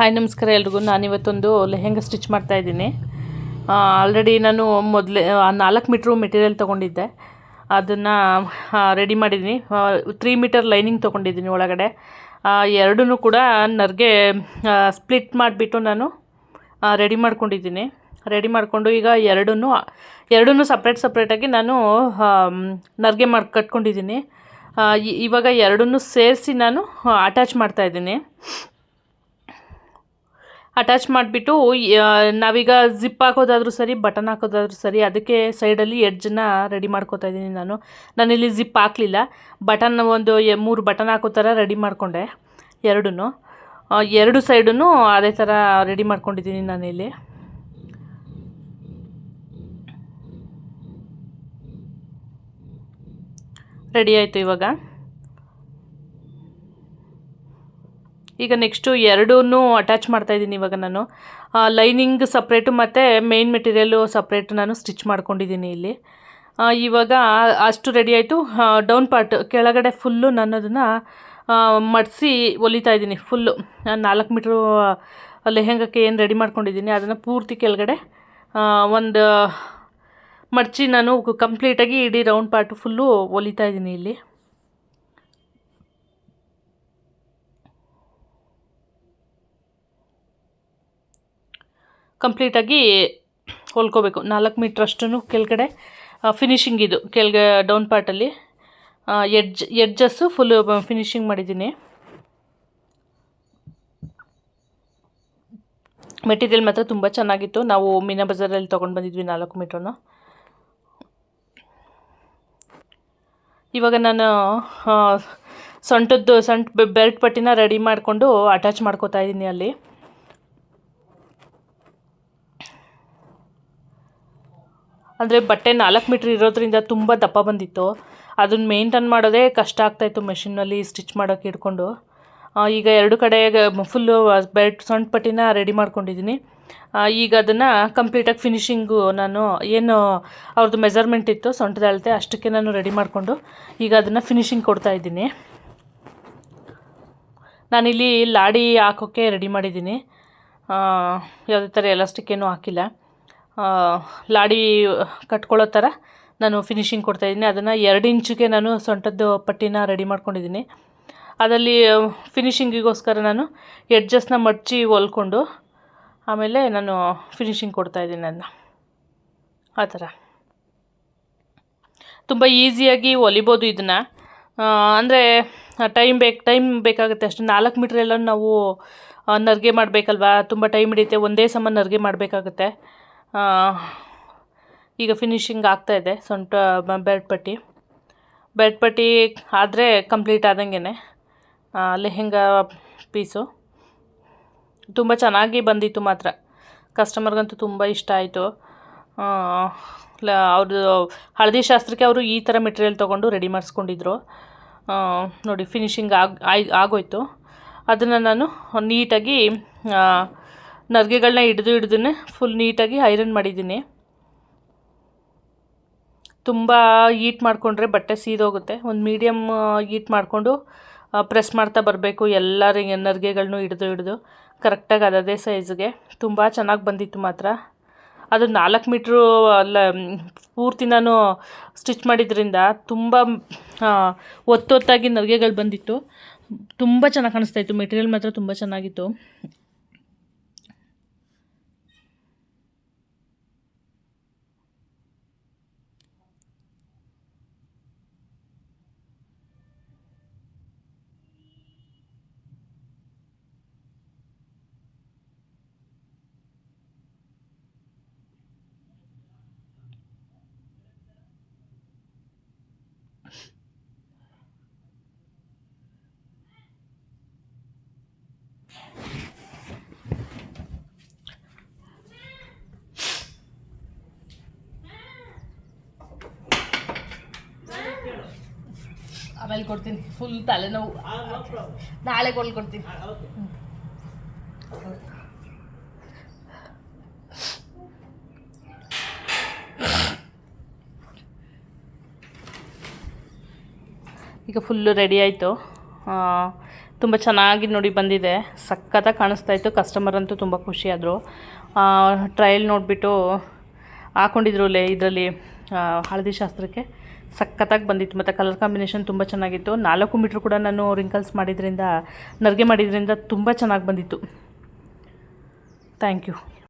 Hi ನಮಸ್ಕಾರ ಎಲ್ರಿಗೂ. ನಾನಿವತ್ತೊಂದು ಲೆಹೆಂಗ ಸ್ಟಿಚ್ ಮಾಡ್ತಾಯಿದ್ದೀನಿ ಆಲ್ರೆಡಿ ನಾನು ಮೊದಲೇ ನಾಲ್ಕು ಮೀಟ್ರು ಮೆಟೀರಿಯಲ್ ತೊಗೊಂಡಿದ್ದೆ. ಅದನ್ನು ರೆಡಿ ಮಾಡಿದ್ದೀನಿ. ತ್ರೀ ಮೀಟರ್ ಲೈನಿಂಗ್ ತೊಗೊಂಡಿದ್ದೀನಿ ಒಳಗಡೆ. ಎರಡೂ ಕೂಡ ನರ್ಗೆ ಸ್ಪ್ಲಿಟ್ ಮಾಡಿಬಿಟ್ಟು ನಾನು ರೆಡಿ ಮಾಡ್ಕೊಂಡಿದ್ದೀನಿ. ರೆಡಿ ಮಾಡಿಕೊಂಡು ಈಗ ಎರಡೂ ಎರಡೂ ಸಪ್ರೇಟ್ ಸಪ್ರೇಟಾಗಿ ನಾನು ನರ್ಗೆ ಮಾಡಿ, ಕಟ್ಕೊಂಡಿದ್ದೀನಿ. ಇವಾಗ ಎರಡನ್ನೂ ಸೇರಿಸಿ ನಾನು ಅಟ್ಯಾಚ್ ಮಾಡ್ತಾ ಇದ್ದೀನಿ. ಅಟ್ಯಾಚ್ ಮಾಡಿಬಿಟ್ಟು ನಾವೀಗ ಜಿಪ್ ಹಾಕೋದಾದ್ರೂ ಸರಿ, ಬಟನ್ ಹಾಕೋದಾದ್ರೂ ಸರಿ, ಅದಕ್ಕೆ ಸೈಡಲ್ಲಿ ಎಡ್ಜನ್ನ ರೆಡಿ ಮಾಡ್ಕೋತಾ ಇದ್ದೀನಿ ನಾನು. ನಾನಿಲ್ಲಿ ಜಿಪ್ ಹಾಕಲಿಲ್ಲ. ಬಟನ್ ಒಂದು ಮೂರು ಬಟನ್ ಹಾಕೋ ಥರ ರೆಡಿ ಮಾಡಿಕೊಂಡೆ ಎರಡೂ ಎರಡು ಸೈಡೂ ಅದೇ ಥರ ರೆಡಿ ಮಾಡ್ಕೊಂಡಿದ್ದೀನಿ ನಾನಿಲ್ಲಿ. ರೆಡಿ ಆಯಿತು ಇವಾಗ. ಈಗ ನೆಕ್ಸ್ಟು ಎರಡೂ ಅಟ್ಯಾಚ್ ಮಾಡ್ತಾ ಇದ್ದೀನಿ ಇವಾಗ ನಾನು. ಲೈನಿಂಗ್ ಸಪ್ರೇಟು ಮತ್ತು ಮೇನ್ ಮೆಟೀರಿಯಲ್ಲು ಸಪ್ರೇಟ್ ನಾನು ಸ್ಟಿಚ್ ಮಾಡ್ಕೊಂಡಿದ್ದೀನಿ ಇಲ್ಲಿ. ಇವಾಗ ಅಷ್ಟು ರೆಡಿ ಆಯಿತು. ಡೌನ್ ಪಾರ್ಟ್ ಕೆಳಗಡೆ ಫುಲ್ಲು ನಾನು ಅದನ್ನು ಮಡಿಸಿ ಹೊಲಿತಾ ಇದ್ದೀನಿ ಫುಲ್ಲು ನಾಲ್ಕು ಮೀಟ್ರು ಲೆಹೆಂಗಕ್ಕೆ ಏನು ರೆಡಿ ಮಾಡ್ಕೊಂಡಿದ್ದೀನಿ ಅದನ್ನು ಪೂರ್ತಿ ಕೆಳಗಡೆ ಒಂದು ಮಡಚಿ ನಾನು ಕಂಪ್ಲೀಟಾಗಿ ಇಡೀ ರೌಂಡ್ ಪಾರ್ಟು ಫುಲ್ಲು ಒಲಿತಾ ಇದ್ದೀನಿ ಇಲ್ಲಿ. ಕಂಪ್ಲೀಟಾಗಿ ಹೊಲ್ಕೋಬೇಕು. ನಾಲ್ಕು ಮೀಟ್ರಷ್ಟು ಕೆಳಗಡೆ ಫಿನಿಷಿಂಗ್ ಇದು, ಕೆಳಗೆ ಡೌನ್ ಪಾರ್ಟಲ್ಲಿ ಎಡ್ಜ್ ಎಡ್ಜಸ್ಸು ಫುಲ್ಲು ಫಿನಿಶಿಂಗ್ ಮಾಡಿದ್ದೀನಿ. ಮೆಟೀರಿಯಲ್ ಮಾತ್ರ ತುಂಬ ಚೆನ್ನಾಗಿತ್ತು. ನಾವು ಮೀನಾ ಬಜಾರಲ್ಲಿ ತೊಗೊಂಡು ಬಂದಿದ್ವಿ ನಾಲ್ಕು ಮೀಟ್ರನ್ನ. ಇವಾಗ ನಾನು ಸೊಂಟದ್ದು, ಸೊಂಟ ಬೆಲ್ಟ್ ಪಟ್ಟಿನ ರೆಡಿ ಮಾಡಿಕೊಂಡು ಅಟ್ಯಾಚ್ ಮಾಡ್ಕೋತಾ ಇದ್ದೀನಿ ಅಲ್ಲಿ. ಅಂದರೆ ಬಟ್ಟೆ ನಾಲ್ಕು ಮೀಟ್ರ್ ಇರೋದ್ರಿಂದ ತುಂಬ ದಪ್ಪ ಬಂದಿತ್ತು. ಅದನ್ನ ಮೇಂಟೈನ್ ಮಾಡೋದೇ ಕಷ್ಟ ಆಗ್ತಾಯಿತ್ತು ಮೆಷಿನಲ್ಲಿ ಸ್ಟಿಚ್ ಮಾಡೋಕ್ಕೆ ಇಟ್ಕೊಂಡು ಈಗ ಎರಡು ಕಡೆ ಫುಲ್ಲು ಬೆಲ್ಟ್ ಸೊಂಟ ಪಟ್ಟಿನ ರೆಡಿ ಮಾಡ್ಕೊಂಡಿದ್ದೀನಿ ಈಗ ಅದನ್ನು ಕಂಪ್ಲೀಟಾಗಿ ಫಿನಿಷಿಂಗು ನಾನು ಏನು ಅವ್ರದ್ದು ಮೆಜರ್ಮೆಂಟ್ ಇತ್ತು ಸೊಂಟದ ಅಳತೆ ಅಷ್ಟಕ್ಕೆ ನಾನು ರೆಡಿ ಮಾಡಿಕೊಂಡು ಈಗ ಅದನ್ನು ಫಿನಿಶಿಂಗ್ ಕೊಡ್ತಾ ಇದ್ದೀನಿ. ನಾನಿಲ್ಲಿ ಲಾಡಿ ಹಾಕೋಕ್ಕೆ ರೆಡಿ ಮಾಡಿದ್ದೀನಿ ಯಾವುದೇ ಥರ ಎಲಾಸ್ಟಿಕ್ ಏನೂ ಹಾಕಿಲ್ಲ. ಲಾಡಿ ಕಟ್ಕೊಳ್ಳೋ ಥರ ನಾನು ಫಿನಿಶಿಂಗ್ ಕೊಡ್ತಾಯಿದ್ದೀನಿ ಅದನ್ನು ಎರಡು ಇಂಚಿಗೆ ನಾನು ಸೊಂಟದ್ದು ಪಟ್ಟಿನ ರೆಡಿ ಮಾಡ್ಕೊಂಡಿದ್ದೀನಿ. ಅದರಲ್ಲಿ ಫಿನಿಶಿಂಗಿಗೋಸ್ಕರ ನಾನು ಎಡ್ಜಸ್ನ ಮಡಚಿ ಹೊಲ್ಕೊಂಡು ಆಮೇಲೆ ನಾನು ಫಿನಿಶಿಂಗ್ ಕೊಡ್ತಾಯಿದ್ದೀನಿ ಅದನ್ನ ಆ ಥರ. ತುಂಬ ಈಸಿಯಾಗಿ ಹೊಲಿಬೋದು ಇದನ್ನು. ಅಂದರೆ ಟೈಮ್ ಬೇಕು ಟೈಮ್ ಬೇಕಾಗುತ್ತೆ ಅಷ್ಟು. ನಾಲ್ಕು ಮೀಟ್ರ್ ಎಲ್ಲ ನಾವು ನರ್ಗೆ ಮಾಡಬೇಕಲ್ವಾ? ತುಂಬ ಟೈಮ್ ಹಿಡಿಯುತ್ತೆ. ಒಂದೇ ಸಮ ನರ್ಗೆ ಮಾಡಬೇಕಾಗುತ್ತೆ. ಈಗ ಫಿನಿಶಿಂಗ್ ಇದೆ. ಸೊಂಟ ಬೆಲ್ಟ್ ಪಟ್ಟಿ. ಬೆಲ್ಟ್ ಪಟ್ಟಿ ಆದರೆ ಕಂಪ್ಲೀಟ್ ಆದಂಗೆ ಲೆಹೆಂಗಾ ಪೀಸು. ತುಂಬ ಚೆನ್ನಾಗಿ ಬಂದಿತ್ತು ಮಾತ್ರ. ಕಸ್ಟಮರ್ಗಂತೂ ತುಂಬ ಇಷ್ಟ ಆಯಿತು. ಅವ್ರದ್ದು ಹಳದಿ ಶಾಸ್ತ್ರಕ್ಕೆ ಅವರು ಈ ಥರ ಮೆಟೀರಿಯಲ್ ತೊಗೊಂಡು ರೆಡಿ ಮಾಡಿಸ್ಕೊಂಡಿದ್ರು. ನೋಡಿ ಫಿನಿಶಿಂಗ್ ಆಗಿ ಆಗೋಯ್ತು. ಅದನ್ನು ನಾನು ನೀಟಾಗಿ ನರ್ಗೆಗಳನ್ನ ಹಿಡಿದು ಹಿಡ್ದೇ ಫುಲ್ ನೀಟಾಗಿ ಐರನ್ ಮಾಡಿದ್ದೀನಿ. ತುಂಬ ಹೀಟ್ ಮಾಡಿಕೊಂಡ್ರೆ ಬಟ್ಟೆ ಸೀದೋಗುತ್ತೆ. ಒಂದು ಮೀಡಿಯಮ್ ಹೀಟ್ ಮಾಡಿಕೊಂಡು ಪ್ರೆಸ್ ಮಾಡ್ತಾ ಬರಬೇಕು ಎಲ್ಲ ನರ್ಗೆಗಳನ್ನು ಹಿಡಿದು ಹಿಡಿದು. ಕರೆಕ್ಟಾಗಿ ಅದೇ ಸೈಜ್ಗೆ ತುಂಬ ಚೆನ್ನಾಗಿ ಬಂದಿತ್ತು ಮಾತ್ರ. ಅದು ನಾಲ್ಕು ಮೀಟ್ರು ಅಲ್ಲ ಪೂರ್ತಿ ನಾನು ಸ್ಟಿಚ್ ಮಾಡಿದ್ರಿಂದ ತುಂಬ ಒತ್ತೊತ್ತಾಗಿ ನರ್ಗೆಗಳು ಬಂದಿತ್ತು. ತುಂಬ ಚೆನ್ನಾಗಿ ಕಾಣಿಸ್ತಾಯಿತ್ತು ಮೆಟೀರಿಯಲ್ ಮಾತ್ರ ತುಂಬ ಚೆನ್ನಾಗಿತ್ತು. ಆಮೇಲೆ ಕೊಡ್ತೀನಿ. ಫುಲ್ ತಲೆನೋವು ನಾಳೆ ಕೊಡ್ತೀನಿ. ಈಗ ಫುಲ್ಲು ರೆಡಿ ಆಯಿತು. ತುಂಬ ಚೆನ್ನಾಗಿ ನೋಡಿ ಬಂದಿದೆ. ಸಖತ್ತಾಗಿ ಕಾಣಿಸ್ತಾ ಇತ್ತು. ಕಸ್ಟಮರ್ ಅಂತೂ ತುಂಬ ಖುಷಿಯಾದರು. ಟ್ರಯಲ್ ನೋಡಿಬಿಟ್ಟು ಹಾಕೊಂಡಿದ್ರು ಲೇ ಇದರಲ್ಲಿ ಹಳದಿ ಶಾಸ್ತ್ರಕ್ಕೆ. ಸಖತ್ತಾಗಿ ಬಂದಿತ್ತು. ಮತ್ತು ಕಲರ್ ಕಾಂಬಿನೇಷನ್ ತುಂಬ ಚೆನ್ನಾಗಿತ್ತು. ನಾಲ್ಕು ಮೀಟ್ರ್ ಕೂಡ ನಾನು ರಿಂಕಲ್ಸ್ ಮಾಡಿದ್ರಿಂದ, ನರಿಗೆ ಮಾಡಿದ್ರಿಂದ ತುಂಬ ಚೆನ್ನಾಗಿ ಬಂದಿತ್ತು. Thank you